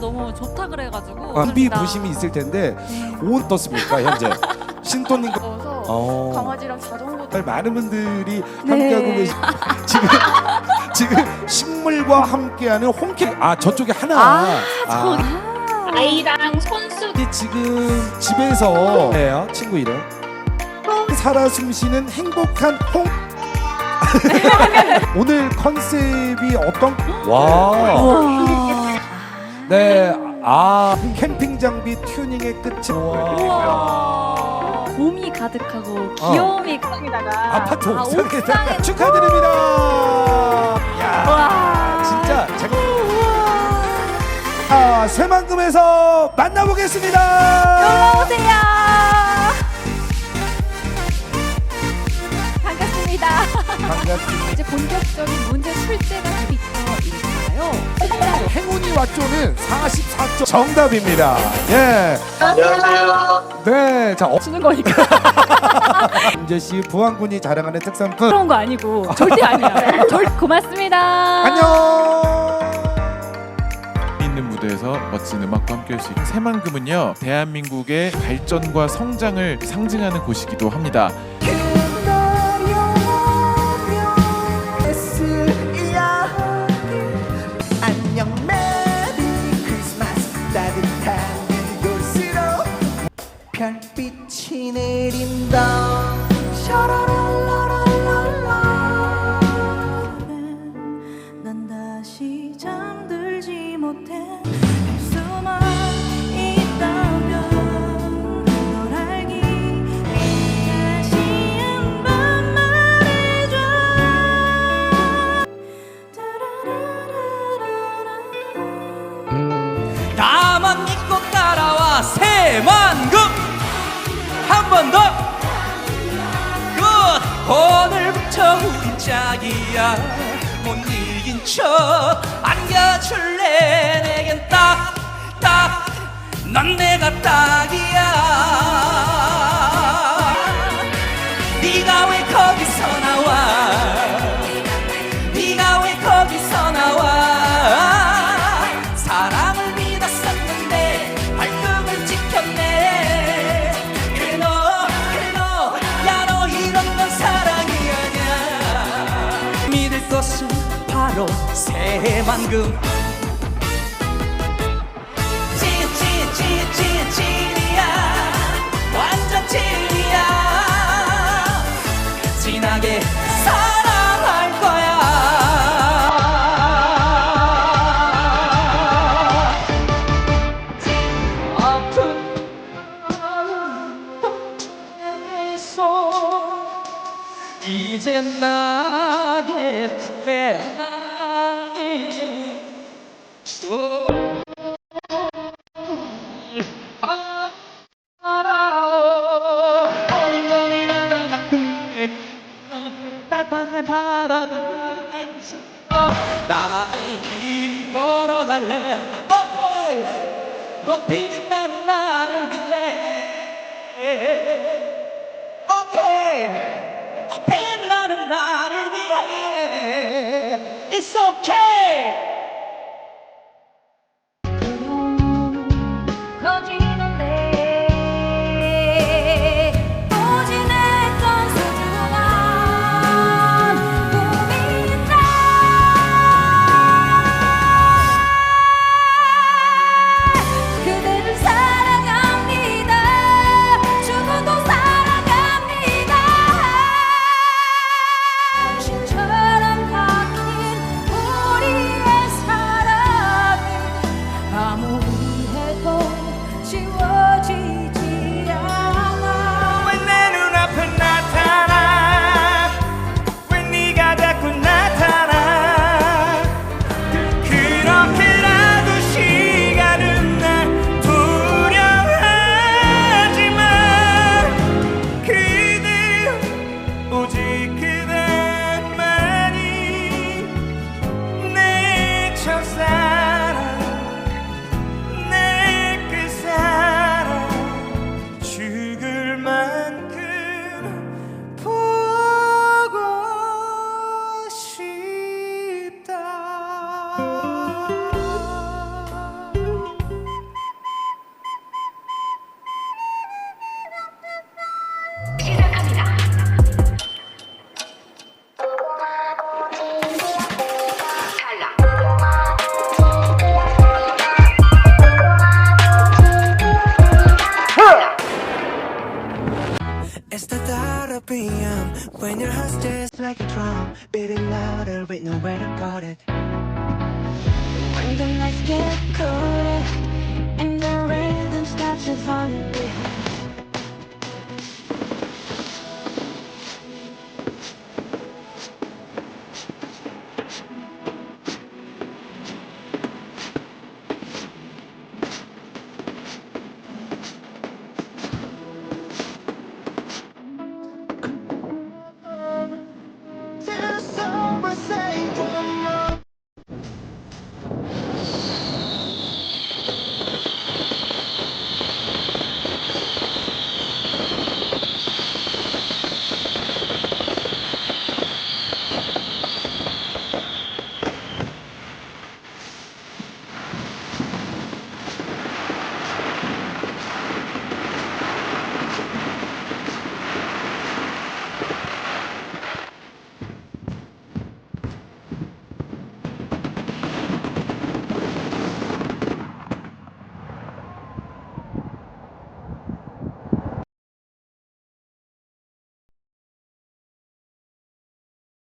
너무 좋다 그래가지고 준비 그렇습니다. 부심이 있을 텐데 네. 온 떴습니까 현재 넣어서 어. 강아지랑 자전거 많은 분들이 네. 함께하고 계시 지금 지금 식물과 함께하는 홈케 아 저쪽에 하나 아, 아, 아이랑 손수 지금 집에서 네요 친구 이름 살아 숨쉬는 행복한 홍 오늘 컨셉이 어떤 와. 네, 아 캠핑 장비 튜닝의 끝이 와. 우와. 봄이 가득하고 귀여움이 옥상에다가 아파트 아, 옥상에다 옥상에. 축하드립니다. 야, 와. 진짜 제가 아, 새만금에서 만나보겠습니다. 놀러 오세요. 반갑습니다. 반갑습니다. 이제 본격적인 문제 출제가? 행운이 왔죠는 44점 정답입니다. 예. 안녕하세요. 네, 자, 어, 주는 거니까 임재 씨 부안군이 자랑하는 특산품 그런 거 아니고 절대 아니야. 절 고맙습니다. 안녕. 있는 무대에서 멋진 음악과 함께할 수 있는 새만금은요 대한민국의 발전과 성장을 상징하는 곳이기도 합니다. 새만금. 한 번더. 굿. 오늘부터 우린 짝이야. 못 이긴 척 안겨줄래 내겐 딱딱넌 내가 딱 바로 새만금 찐이야 완전 찐이야 진하게 사랑할 거야. 아픈 손 이제 나게 돼. 따 나이 걸어갈래 높이 난 나를 위해 오케이 높이 나는 나를 위해 It's okay I'm louder with nowhere to guard it. When the lights get colder And the rhythm starts to falling behind